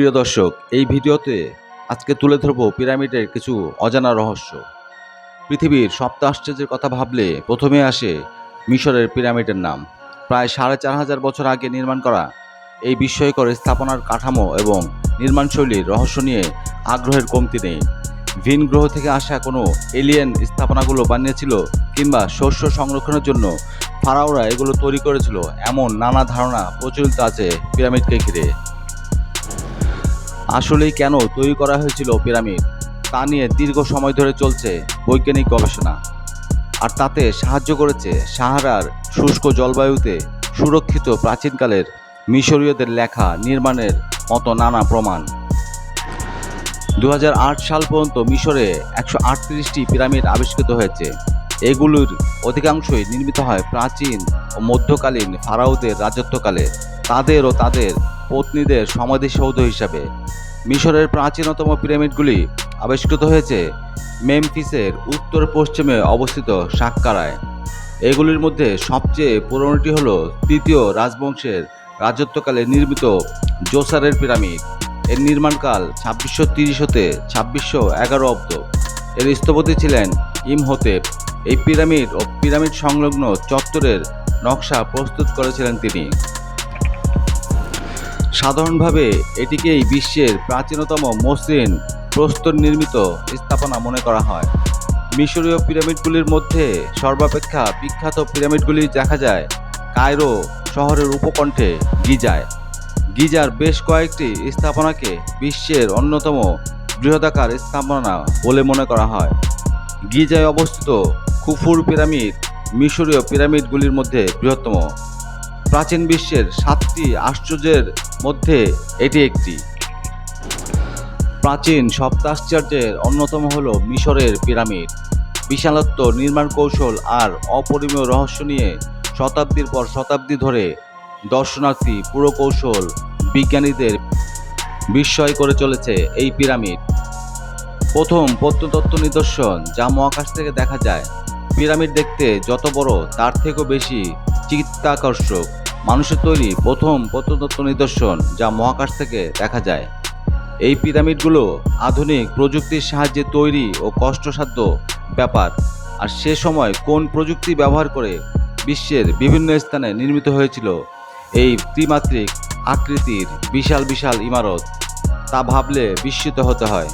প্রিয় দর্শক, এই ভিডিওতে আজকে তুলে ধরব পিরামিডের কিছু অজানা রহস্য। পৃথিবীর সপ্ত আশ্চর্যের কথা ভাবলে প্রথমে আসে মিশরের পিরামিডের নাম। প্রায় সাড়ে চার হাজার বছর আগে নির্মাণ করা এই বিস্ময়কর স্থাপনার কাঠামো এবং নির্মাণশৈলীর রহস্য নিয়ে আগ্রহের কমতি নেই। ভিন গ্রহ থেকে আসা কোনো এলিয়েন স্থাপনাগুলো বানিয়েছিল কিংবা শস্য সংরক্ষণের জন্য ফারাওরা এগুলো তৈরি করেছিল, এমন নানা ধারণা প্রচলিত আছে পিরামিডকে ঘিরে। আসলেই কেন তৈরি করা হয়েছিল পিরামিড? তা নিয়ে দীর্ঘ সময় ধরে চলছে বৈজ্ঞানিক গবেষণা। আর তাতে সাহায্য করেছে সাহারার শুষ্ক জলবায়ুতে সুরক্ষিত প্রাচীনকালের মিশরীয়দের লেখা নির্মাণের মতো নানা প্রমাণ। দু হাজার আট সাল পর্যন্ত মিশরে একশো পিরামিড আবিষ্কৃত হয়েছে। এগুলোর অধিকাংশই নির্মিত হয় প্রাচীন ও মধ্যকালীন ফারাওদের রাজত্বকালে। তাদের ও তাদের পত্নীদের সমাধিসৌধ হিসাবে। মিশরের প্রাচীনতম পিরামিডগুলি আবিষ্কৃত হয়েছে মেমফিসের উত্তর পশ্চিমে অবস্থিত সাক্কারায়। এগুলির মধ্যে সবচেয়ে পুরনোটি হল তৃতীয় রাজবংশের রাজত্বকালে নির্মিত জোসারের পিরামিড। এর নির্মাণকাল ছাব্বিশশো তিরিশ হতে ছাব্বিশশো এগারো অব্দ। এর স্থপতি ছিলেন ইমহোতেপ। এই পিরামিড ও পিরামিড সংলগ্ন চত্বরের নকশা প্রস্তুত করেছিলেন তিনি। সাধারণভাবে এটিকেই বিশ্বের প্রাচীনতম মসৃণ প্রস্তর নির্মিত স্থাপনা মনে করা হয়। মিশরীয় পিরামিডগুলির মধ্যে সর্বাপেক্ষা বিখ্যাত পিরামিডগুলি দেখা যায় কায়রো শহরের উপকণ্ঠে গিজায়। গিজার বেশ কয়েকটি স্থাপনাকে বিশ্বের অন্যতম বৃহদাকার স্থাপনা বলে মনে করা হয়। গিজায় অবস্থিত খুফুর পিরামিড, মিশরীয় পিরামিডগুলির মধ্যে বৃহত্তম। প্রাচীন বিশ্বের সাতটি আশ্চর্যের মধ্যে এটি একটি। প্রাচীন সপ্তাশ্চর্যের অন্যতম হল মিশরের পিরামিড। বিশালত্ব, নির্মাণ কৌশল আর অপরিমেয় রহস্য নিয়ে শতাব্দীর পর শতাব্দী ধরে দর্শনার্থী, পুরকৌশল, বিজ্ঞানীদের বিস্ময় করে চলেছে এই পিরামিড। প্রথম প্রত্নতত্ত্ব নিদর্শন যা মহাকাশ থেকে দেখা যায় পিরামিড দেখতে যত বড়, তার থেকেও বেশি চিত্তাকর্ষক। মানুষের তৈরি প্রথম প্রত্নতত্ত্ব নিদর্শন যা মহাকাশ থেকে দেখা যায়। এই পিরামিডগুলো আধুনিক প্রযুক্তির সাহায্যে তৈরি ও কষ্টসাধ্য ব্যাপার। আর সে সময় কোন প্রযুক্তি ব্যবহার করে বিশ্বের বিভিন্ন স্থানে নির্মিত হয়েছিল, এই ত্রিমাত্রিক আকৃতির বিশাল বিশাল ইমারত, তা ভাবলে বিস্মিত হতে হয়।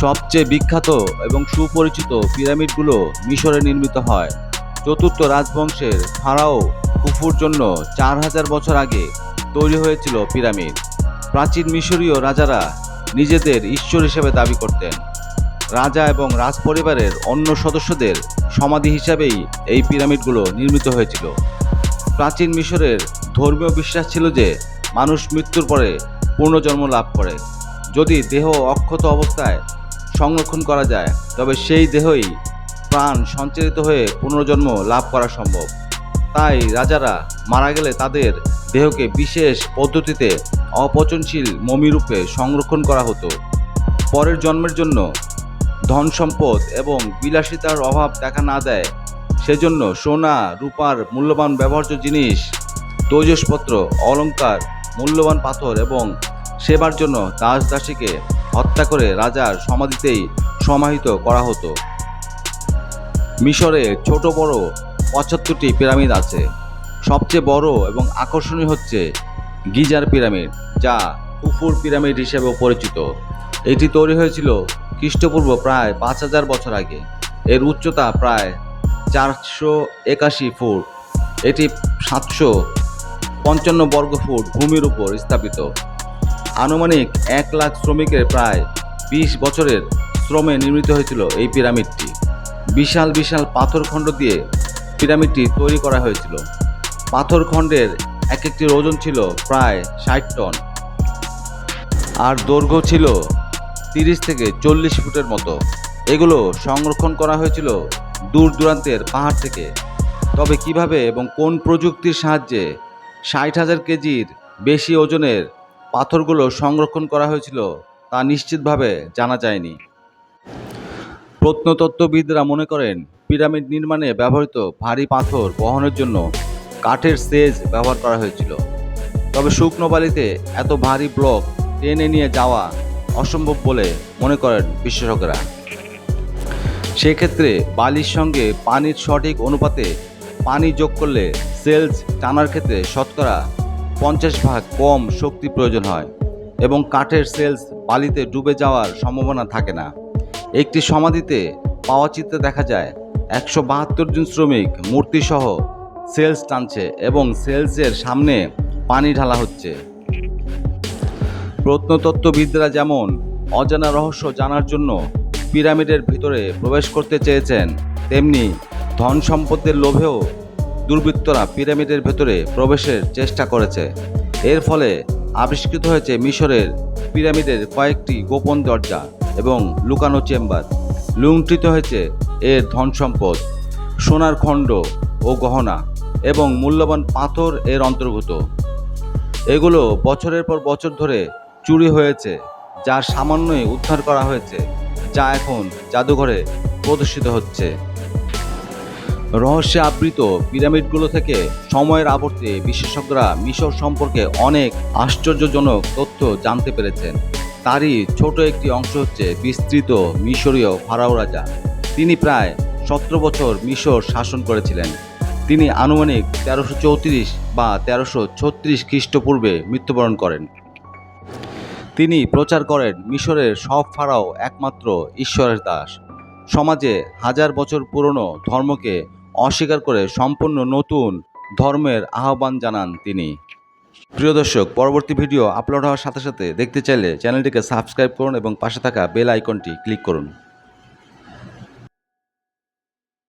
সবচেয়ে বিখ্যাত এবং সুপরিচিত পিরামিডগুলো মিশরে নির্মিত হয়। চতুর্থ রাজবংশের ফারাও কুফুর জন্য চার হাজার বছর আগে তৈরি হয়েছিল পিরামিড। প্রাচীন মিশরীয় রাজারা নিজেদের ঈশ্বর হিসেবে দাবি করতেন। রাজা এবং রাজপরিবারের অন্য সদস্যদের সমাধি হিসাবেই এই পিরামিডগুলো নির্মিত হয়েছিল। প্রাচীন মিশরের ধর্মীয় বিশ্বাস ছিল যে মানুষ মৃত্যুর পরে পুনর্জন্ম লাভ করে। যদি দেহ অক্ষত অবস্থায় সংরক্ষণ করা যায়, তবে সেই দেহই প্রাণ সঞ্চারিত হয়ে পুনর্জন্ম লাভ করা সম্ভব। তাই রাজারা মারা গেলে তাদের দেহকে বিশেষ পদ্ধতিতে অপচনশীল মমিরূপে সংরক্ষণ করা হতো। পরের জন্মের জন্য ধন সম্পদ এবং বিলাসিতার অভাব দেখা না দেয়, সেজন্য সোনা, রূপার মূল্যবান ব্যবহার্য জিনিস, তৈজসপত্র অলঙ্কার মূল্যবান পাথর এবং সেবার জন্য দাস দাসীকে হত্যা করে রাজার সমাধিতেই সমাহিত করা হতো। মিশরে ছোট বড় পঁচাত্তরটি পিরামিড আছে। সবচেয়ে বড় এবং আকর্ষণীয় হচ্ছে গিজার পিরামিড, যা কুফুর পিরামিড হিসেবেও পরিচিত। এটি তৈরি হয়েছিল খ্রিস্টপূর্ব প্রায় পাঁচ হাজার বছর আগে। এর উচ্চতা প্রায় চারশো একাশি ফুট। এটি সাতশো পঞ্চান্ন বর্গ ফুট ভূমির উপর স্থাপিত। আনুমানিক এক লাখ শ্রমিকের প্রায় বিশ বছরের শ্রমে নির্মিত হয়েছিল এই পিরামিডটি। বিশাল বিশাল পাথরখণ্ড দিয়ে পিরামিডটি তৈরি করা হয়েছিল। পাথরখণ্ডের এক একটির ওজন ছিল প্রায় ষাট টন আর দৈর্ঘ্য ছিল তিরিশ থেকে চল্লিশ ফুটের মতো। এগুলো সংরক্ষণ করা হয়েছিল দূর দূরান্তের পাহাড় থেকে। তবে কীভাবে এবং কোন প্রযুক্তির সাহায্যে ষাট হাজার কেজির বেশি ওজনের পাথরগুলো সংরক্ষণ করা হয়েছিল তা নিশ্চিতভাবে জানা যায়নি। প্রত্নতত্ত্ববিদরা মনে করেন, পিরামিড নির্মাণে ব্যবহৃত ভারী পাথর বহনের জন্য কাঠের সেজ ব্যবহার করা হয়েছিল। তবে শুকনো বালিতে এত ভারী ব্লক টেনে নিয়ে যাওয়া অসম্ভব বলে মনে করেন বিশেষজ্ঞরা। সেক্ষেত্রে বালির সঙ্গে পানির সঠিক অনুপাতে পানি যোগ করলে সেলস টানার ক্ষেত্রে শতকরা পঞ্চাশ ভাগ কম শক্তি প্রয়োজন হয় এবং কাঠের সেলস বালিতে ডুবে যাওয়ার সম্ভাবনা থাকে না। একটি সমাধিতে পাওয়া চিত্রে দেখা যায় একশো বাহাত্তর জন শ্রমিক, মূর্তিসহ সেলস টানছে এবং সেলসের সামনে পানি ঢালা হচ্ছে। প্রত্নতত্ত্ববিদরা যেমন অজানা রহস্য জানার জন্য পিরামিডের ভিতরে প্রবেশ করতে চেয়েছেন, তেমনি ধন সম্পদের লোভেও দুর্বৃত্তরা পিরামিডের ভেতরে প্রবেশের চেষ্টা করেছে। এর ফলে আবিষ্কৃত হয়েছে মিশরের পিরামিডের কয়েকটি গোপন দরজা এবং লুকানো চেম্বার। লুণ্ঠিত হয়েছে এর ধন সম্পদ সোনার খণ্ড ও গহনা এবং মূল্যবান পাথর এর অন্তর্ভুক্ত। এগুলো বছরের পর বছর ধরে চুরি হয়েছে, যার সামান্যই উদ্ধার করা হয়েছে, যা এখন জাদুঘরে প্রদর্শিত হচ্ছে। রহস্যে আবৃত পিরামিডগুলো থেকে সময়ের আবর্তে বিশেষজ্ঞরা মিশর সম্পর্কে অনেক আশ্চর্যজনক তথ্য জানতে পেরেছেন। তারই ছোট একটি অংশ হচ্ছে বিস্তৃত মিশরীয় ফারাও রাজা। তিনি প্রায় সতেরো বছর মিশর শাসন করেছিলেন। তিনি আনুমানিক তেরোশো চৌত্রিশ বা তেরোশো ছত্রিশ খ্রিস্টপূর্বে মৃত্যুবরণ করেন। তিনি প্রচার করেন মিশরের সব ফারাও একমাত্র ঈশ্বরের দাস। সমাজে হাজার বছর পুরনো ধর্মকে অস্বীকার করে সম্পূর্ণ নতুন ধর্মের আহ্বান জানান তিনি। প্রিয় দর্শক, পরবর্তী ভিডিও আপলোড হওয়ার সাথে সাথে দেখতে চাইলে চ্যানেলটিকে সাবস্ক্রাইব করুন এবং পাশে থাকা বেল আইকনটি ক্লিক করুন।